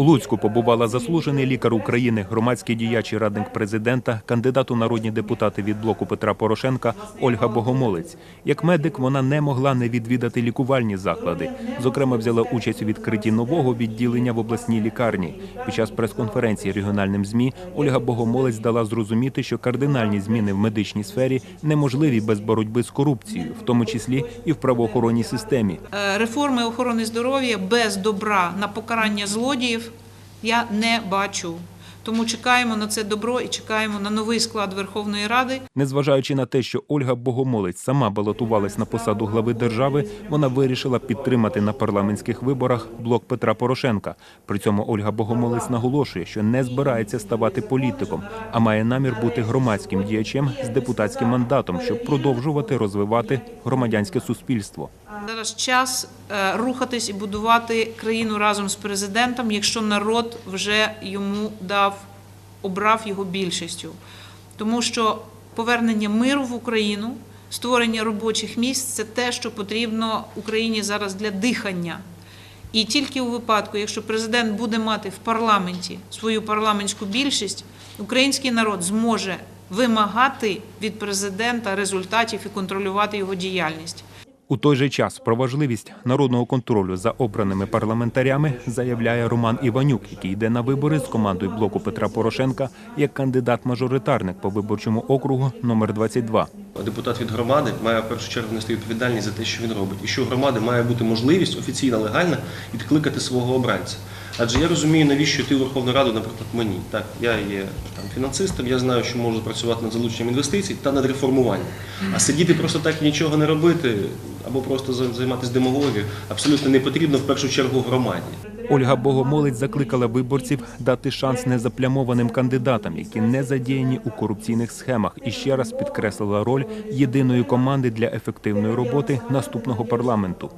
У Луцьку побувала заслужений лікар України, громадський діяч і радник президента, кандидат у народні депутати від блоку Петра Порошенка Ольга Богомолець. Як медик, вона не могла не відвідати лікувальні заклади. Зокрема, взяла участь у відкритті нового відділення в обласній лікарні. Під час прес-конференції регіональним змі Ольга Богомолець дала зрозуміти, що кардинальні зміни в медичній сфері неможливі без боротьби з корупцією, в тому числі і в правоохоронній системі. Е, реформи охорони здоров'я без добра на покарання злодіїв я не бачу. Тому чекаємо на це добро і чекаємо на новий склад Верховної Ради. Незважаючи на те, що Ольга Богомолець сама балотувалась на посаду глави держави, вона вирішила підтримати на парламентських виборах блок Петра Порошенка. При цьому Ольга Богомолець наголошує, що не збирається ставати політиком, а має намір бути громадським діячем з депутатським мандатом, щоб продовжувати розвивати громадянське суспільство. Зараз час е, рухатись і будувати країну разом з президентом, якщо народ вже йому дав, обрав його більшістю. Тому що повернення миру в Україну, створення робочих місць це те, що потрібно Україні зараз для дихання. І тільки у випадку, якщо президент буде мати в парламенті свою парламентську більшість, український народ зможе вимагати від президента результатів і контролювати його діяльність. У той же час про важливість народного контролю за обраними парламентарями заявляє Роман Іванюк, який йде на вибори з командою блоку Петра Порошенка як кандидат-мажоритарник по виборчому округу номер 22. Депутат від громади має в першу чергу нести відповідальність за те, що він робить, і що громади має бути можливість офіційна, легальна відкликати свого обранця. Адже я розумію, навіщо йти у Верховну Раду, наприклад, мені. Так, я є там фінансистом, я знаю, що можу працювати над залученням інвестицій та над реформуванням. А сидіти просто так і нічого не робити або просто за- займатися демагогією абсолютно не потрібно в першу чергу громаді. Ольга Богомолець закликала виборців дати шанс незаплямованим кандидатам, які не задіяні у корупційних схемах, і ще раз підкреслила роль єдиної команди для ефективної роботи наступного парламенту.